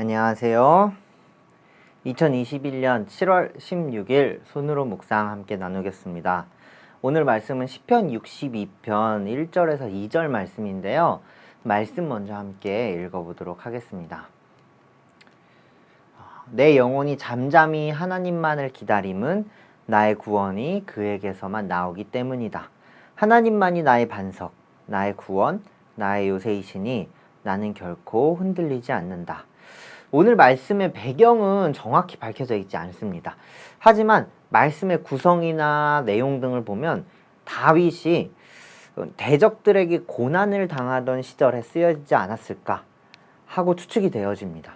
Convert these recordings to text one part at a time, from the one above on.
안녕하세요. 2021년 7월 16일 손으로 묵상 함께 나누겠습니다. 오늘 말씀은 시편 62편 1절에서 2절 말씀인데요. 말씀 먼저 함께 읽어보도록 하겠습니다. 내 영혼이 잠잠히 하나님만을 기다림은 나의 구원이 그에게서만 나오기 때문이다. 하나님만이 나의 반석, 나의 구원, 나의 요새이시니 나는 결코 흔들리지 않는다. 오늘 말씀의 배경은 정확히 밝혀져 있지 않습니다. 하지만 말씀의 구성이나 내용 등을 보면 다윗이 대적들에게 고난을 당하던 시절에 쓰여지지 않았을까 하고 추측이 되어집니다.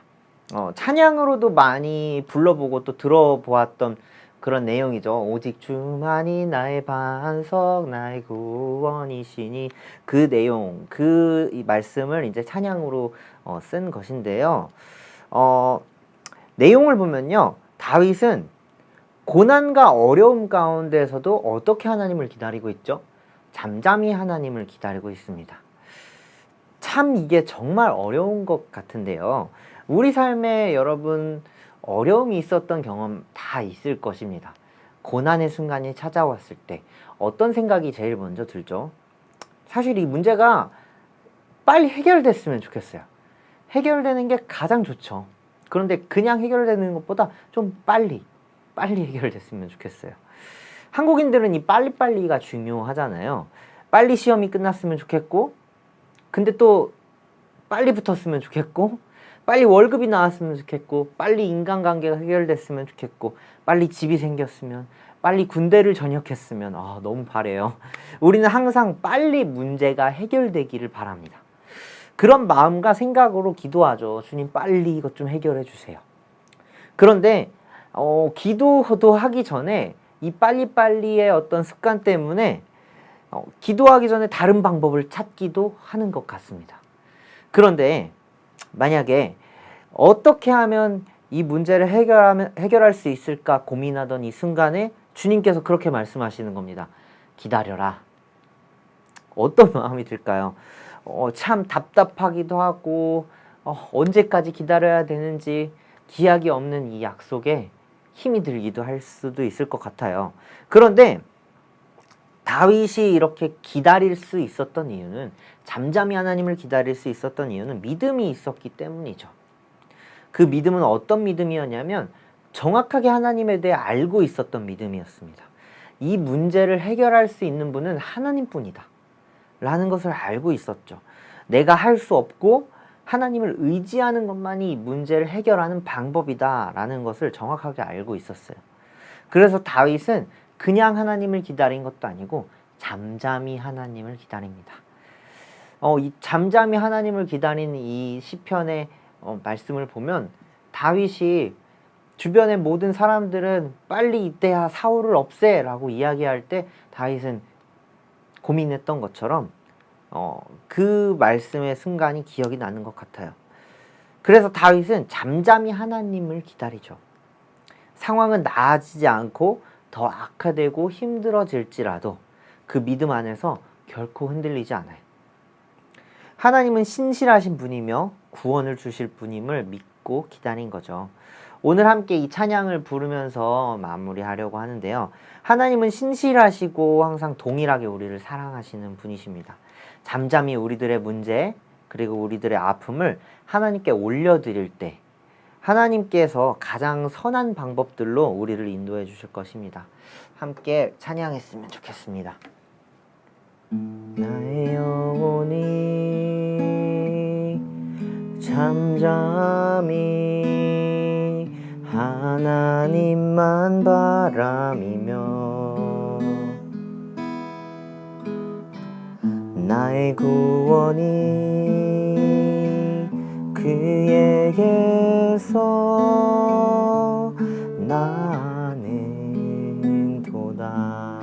어, 찬양으로도 많이 불러보고 또 들어보았던 그런 내용이죠. 오직 주만이 나의 반석, 나의 구원이시니 그 내용, 그 말씀을 이제 찬양으로 어, 쓴 것인데요. 어, 내용을 보면요. 다윗은 고난과 어려움 가운데서도 어떻게 하나님을 기다리고 있죠? 잠잠히 하나님을 기다리고 있습니다. 참 이게 정말 어려운 것 같은데요. 우리 삶에 여러분 어려움이 있었던 경험 다 있을 것입니다. 고난의 순간이 찾아왔을 때 어떤 생각이 제일 먼저 들죠? 사실 이 문제가 빨리 해결됐으면 좋겠어요. 해결되는 게 가장 좋죠. 그런데 그냥 해결되는 것보다 좀 빨리, 빨리 해결됐으면 좋겠어요. 한국인들은 이 빨리빨리가 중요하잖아요. 빨리 시험이 끝났으면 좋겠고, 근데 또 빨리 붙었으면 좋겠고, 빨리 월급이 나왔으면 좋겠고, 빨리 인간관계가 해결됐으면 좋겠고, 빨리 집이 생겼으면, 빨리 군대를 전역했으면, 아, 너무 바래요. 우리는 항상 빨리 문제가 해결되기를 바랍니다. 그런 마음과 생각으로 기도하죠. 주님 빨리 이것 좀 해결해 주세요. 그런데 어, 기도도 하기 전에 이 빨리빨리의 어떤 습관 때문에 어, 기도하기 전에 다른 방법을 찾기도 하는 것 같습니다. 그런데 만약에 어떻게 하면 이 문제를 해결하면, 해결할 수 있을까 고민하던 이 순간에 주님께서 그렇게 말씀하시는 겁니다. 기다려라. 어떤 마음이 들까요? 어, 참 답답하기도 하고 어, 언제까지 기다려야 되는지 기약이 없는 이 약속에 힘이 들기도 할 수도 있을 것 같아요. 그런데 다윗이 이렇게 기다릴 수 있었던 이유는 잠잠히 하나님을 기다릴 수 있었던 이유는 믿음이 있었기 때문이죠. 그 믿음은 어떤 믿음이었냐면 정확하게 하나님에 대해 알고 있었던 믿음이었습니다. 이 문제를 해결할 수 있는 분은 하나님뿐이다. 라는 것을 알고 있었죠. 내가 할 수 없고 하나님을 의지하는 것만이 이 문제를 해결하는 방법이다 라는 것을 정확하게 알고 있었어요. 그래서 다윗은 그냥 하나님을 기다린 것도 아니고 잠잠히 하나님을 기다립니다. 어, 이 잠잠히 하나님을 기다린 이 시편의 어, 말씀을 보면 다윗이 주변의 모든 사람들은 빨리 이때야 사울을 없애라고 이야기할 때 다윗은 고민했던 것처럼 어, 그 말씀의 순간이 기억이 나는 것 같아요. 그래서 다윗은 잠잠히 하나님을 기다리죠. 상황은 나아지지 않고 더 악화되고 힘들어질지라도 그 믿음 안에서 결코 흔들리지 않아요. 하나님은 신실하신 분이며 구원을 주실 분임을 믿고 기다린 거죠. 오늘 함께 이 찬양을 부르면서 마무리하려고 하는데요. 하나님은 신실하시고 항상 동일하게 우리를 사랑하시는 분이십니다. 잠잠히 우리들의 문제 그리고 우리들의 아픔을 하나님께 올려드릴 때 하나님께서 가장 선한 방법들로 우리를 인도해 주실 것입니다. 함께 찬양했으면 좋겠습니다. 나의 영혼이 잠잠히 하나님만 바람이며 나의 구원이 그에게서 나는 도다.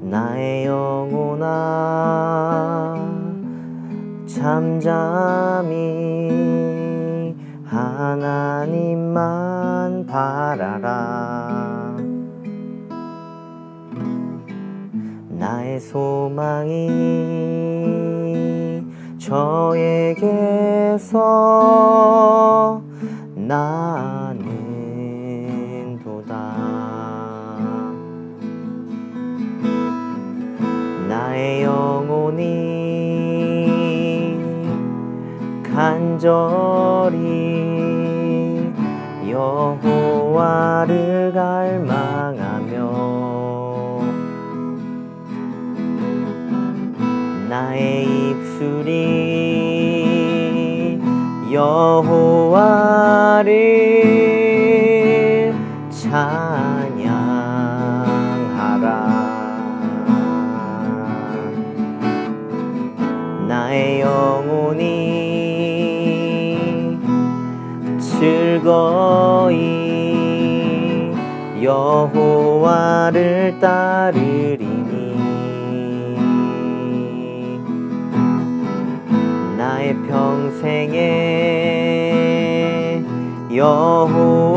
나의 영혼아 잠잠 나의 소망이 저에게서 나는 도다. 나의 영혼이 간절히 여호와를 갈망 나의 입술이 여호와를 찬양하라. 나의 영혼이 즐거이 여호와를 따르리 평생에 여호와를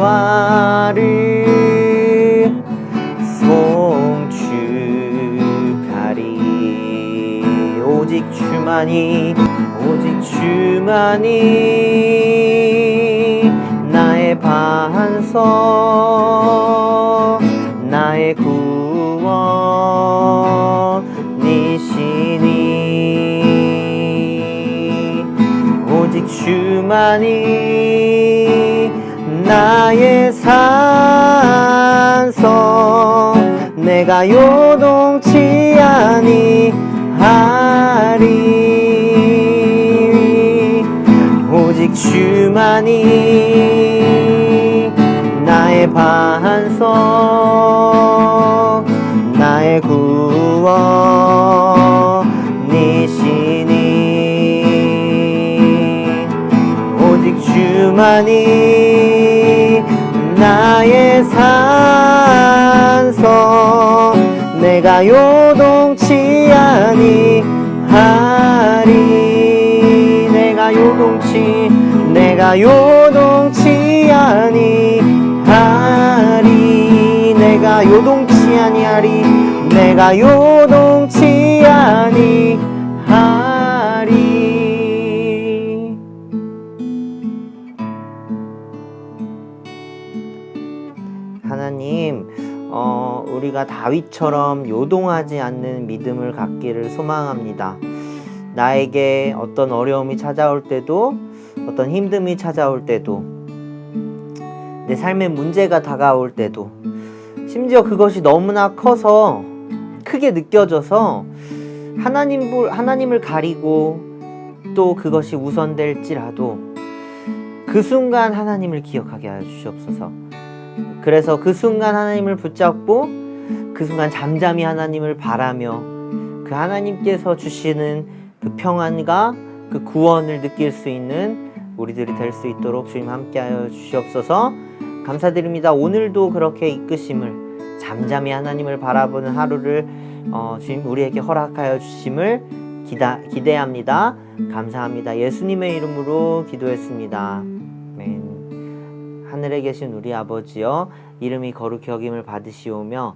송축하리. 오직 주만이 오직 주만이 나의 반석 주만이 나의 산성. 내가 요동치 아니하리. 오직 주만이 나의 반석 주만이 나의 산성 내가 요동치 아니하리. 내가 요동치 내가 요동치 아니하리. 내가 요동치 아니하리. 내가 요동치 아니 다윗처럼 요동하지 않는 믿음을 갖기를 소망합니다. 나에게 어떤 어려움이 찾아올 때도, 어떤 힘듦이 찾아올 때도, 내 삶에 문제가 다가올 때도, 심지어 그것이 너무나 커서 크게 느껴져서 하나님, 하나님을 가리고 또 그것이 우선될지라도 그 순간 하나님을 기억하게 하여 주시옵소서. 그래서 그 순간 하나님을 붙잡고 그 순간 잠잠히 하나님을 바라며 그 하나님께서 주시는 그 평안과 그 구원을 느낄 수 있는 우리들이 될 수 있도록 주님 함께하여 주시옵소서 감사드립니다. 오늘도 그렇게 이끄심을 잠잠히 하나님을 바라보는 하루를 어, 주님 우리에게 허락하여 주심을 기다, 기대합니다. 감사합니다. 예수님의 이름으로 기도했습니다. 아멘. 하늘에 계신 우리 아버지여 이름이 거룩히 여김을 받으시오며